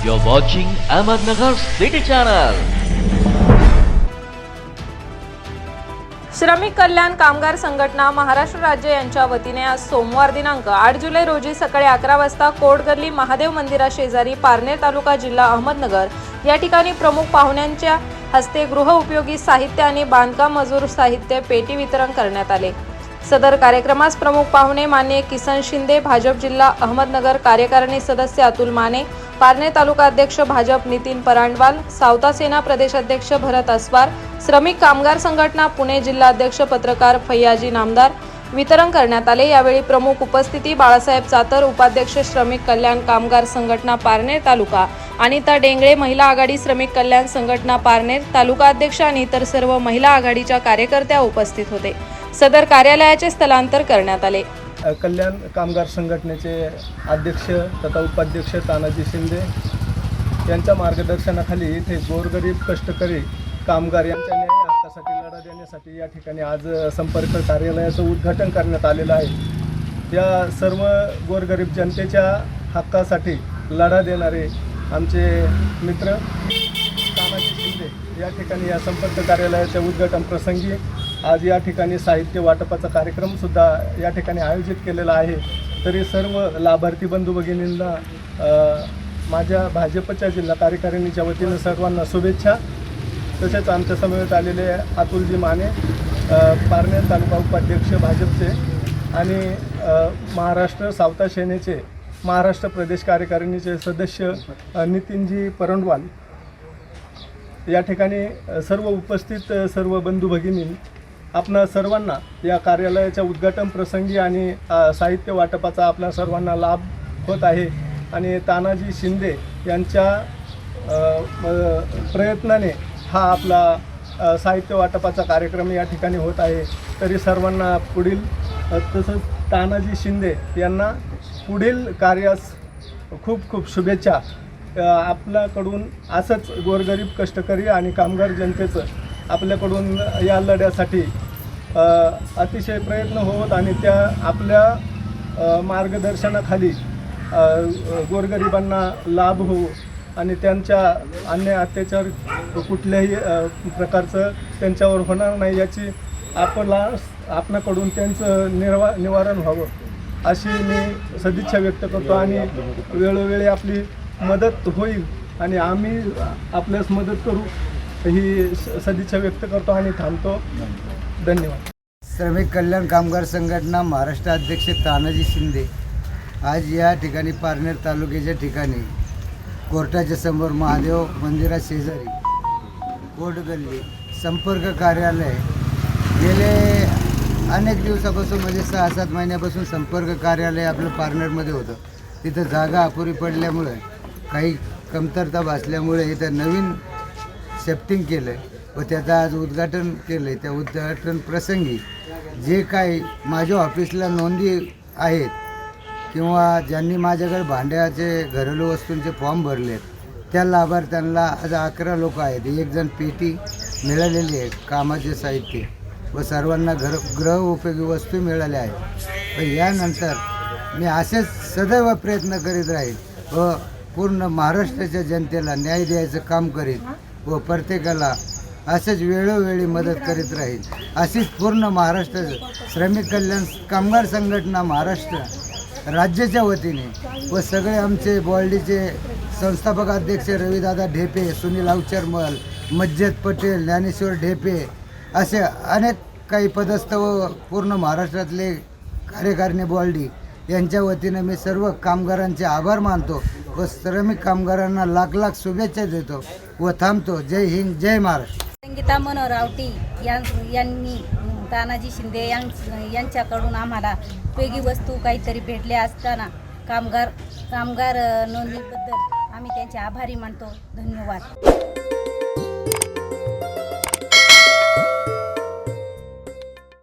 You're watching Ahmednagar City Channel. श्रमिक कल्याण कामगार संघटना महाराष्ट्र राज्य यांच्या वतीने आज सोमवार दिनांक आठ जुलै रोजी सकाळी अकरा वाजता कोडगल्ली महादेव मंदिरा शेजारी पारनेर तालुका जिल्हा अहमदनगर या ठिकाणी प्रमुख पाहुण्यांच्या हस्ते गृहउपयोगी साहित्य आणि बांधकाम मजूर साहित्य पेटी वितरण करण्यात आले सदर कार्यक्रमास प्रमुख पाहुणे मान्य किसन शिंदे भाजप जिल्हा अहमदनगर कार्यकारिणी सदस्य अतुल माने पारनेर तालुका अध्यक्ष भाजप नितीन परांडवाल सावता सेना प्रदेशाध्यक्ष भरत अस्वार श्रमिक कामगार संघटना पुणे जिल्हाध्यक्ष पत्रकार फैयाजी नामदार वितरण करण्यात आले. यावेळी प्रमुख उपस्थिती बाळासाहेब चातर उपाध्यक्ष श्रमिक कल्याण कामगार संघटना पारनेर तालुका अनिता डेंगळे महिला आघाडी श्रमिक कल्याण संघटना पारनेर तालुका अध्यक्ष आणि इतर सर्व महिला आघाडीच्या कार्यकर्त्या उपस्थित होते. सदर कार्यालयाचे स्थलांतर करण्यात आले. कल्याण कामगार संघटनेचे अध्यक्ष तथा उपाध्यक्ष तानाजी शिंदे यांच्या मार्गदर्शनाखाली इथे गोरगरीब कष्टकरी कामगार यांच्या न्याय हक्कासाठी लढा देण्यासाठी या ठिकाणी आज संपर्क कार्यालयाचं उद्घाटन करण्यात आलेलं आहे. या सर्व गोरगरीब जनतेच्या हक्कासाठी लढा देणारे आमचे मित्र तानाजी शिंदे या ठिकाणी या संपर्क कार्यालयाच्या उद्घाटन प्रसंगी आज या ठिकाणी साहित्य वाटपाचा कार्यक्रमसुद्धा या ठिकाणी आयोजित केलेला आहे. तरी सर्व लाभार्थी बंधू भगिनींना माझ्या भाजपच्या जिल्हा कार्यकारिणीच्या वतीनं सर्वांना शुभेच्छा. तसेच आमच्या समवेत आलेले अतुलजी माने पारनेर तालुका उपाध्यक्ष भाजपचे आणि महाराष्ट्र सावता सेनेचे महाराष्ट्र प्रदेश कार्यकारिणीचे सदस्य नितीनजी परंडवाल. या ठिकाणी सर्व उपस्थित सर्व बंधू भगिनी आपणा सर्वांना या कार्यालयाच्या उद्घाटन प्रसंगी आणि साहित्य वाटपाचा आपल्या सर्वांना लाभ होत आहे. आणि तानाजी शिंदे यांच्या म- प्रयत्नाने हा आपला साहित्य वाटपाचा कार्यक्रम या ठिकाणी होत आहे. तरी सर्वांना पुढील तसंच तानाजी शिंदे यांना पुढील कार्यास खूप खूप शुभेच्छा. आपल्याकडून असंच गोरगरीब कष्टकरी आणि कामगार जनतेचं आपल्याकडून या लढ्यासाठी अतिशय प्रयत्न होत आणि त्या आपल्या मार्गदर्शनाखाली गोरगरिबांना लाभ हो आणि त्यांच्या अन्य अत्याचार कुठल्याही प्रकारचं त्यांच्यावर होणार नाही याची आपला आपणाकडून त्यांचं निर्वा निवारण व्हावं अशी मी सदिच्छा व्यक्त करतो आणि वेळोवेळी आपली मदत होईल आणि आम्ही आपल्यास मदत करू. ही स- सदिच्छा व्यक्त करतो आणि थांबतो. धन्यवाद. श्रमिक कल्याण कामगार संघटना महाराष्ट्र अध्यक्ष तानाजी शिंदे आज या ठिकाणी पारनेर तालुक्याच्या ठिकाणी कोर्टाच्या समोर महादेव मंदिरा शेजारी कोटगल्ली संपर्क कार्यालय गेले अनेक दिवसापासून म्हणजे सहा सात महिन्यापासून संपर्क कार्यालय आपलं पारनेरमध्ये होतं. तिथं जागा अपुरी पडल्यामुळे काही कमतरता भासल्यामुळे इथं नवीन सेफ्टिंग केलं व त्याचं आज उद्घाटन केलं त्या उद्घाटन प्रसंगी जे काही माझ्या ऑफिसला नोंदी आहेत किंवा ज्यांनी माझ्याकडे भांड्याचे घरेलू वस्तूंचे फॉर्म भरलेत त्या लाभार्थ्यांना आज अकरा लोक आहेत. एक जण पेटी मिळालेली आहे कामाचे साहित्य व सर्वांना घर ग्रह उपयोगी वस्तू मिळाल्या आहेत. व यानंतर मी असेच सदैव प्रयत्न करीत राहील व पूर्ण महाराष्ट्राच्या जनतेला न्याय द्यायचं काम करीत व प्रत्येकाला असंच वेळोवेळी मदत करीत राहील. अशीच पूर्ण महाराष्ट्र श्रमिक कल्याण कामगार संघटना महाराष्ट्र राज्याच्या वतीने व सगळे आमचे बॉल्डीचे संस्थापक अध्यक्ष रविदादा ढेपे सुनील अवचरमल मज्जद पटेल ज्ञानेश्वर ढेपे असे अनेक काही पदस्थ व पूर्ण महाराष्ट्रातले कार्यकारिणी बॉल्डी यांच्या वतीनं मी सर्व कामगारांचे आभार मानतो. व श्रमिक कामगारांना लाख लाख शुभेच्छा देतो व थांबतो. जय हिंद जय महाराष्ट्र. संगीता मनोहर आवटी यां यांनी तानाजी शिंदे यां यांच्याकडून आम्हाला वेगळी वस्तू काहीतरी भेटल्या असताना कामगार कामगार नोंदणीबद्दल आम्ही त्यांचे आभारी मानतो. धन्यवाद.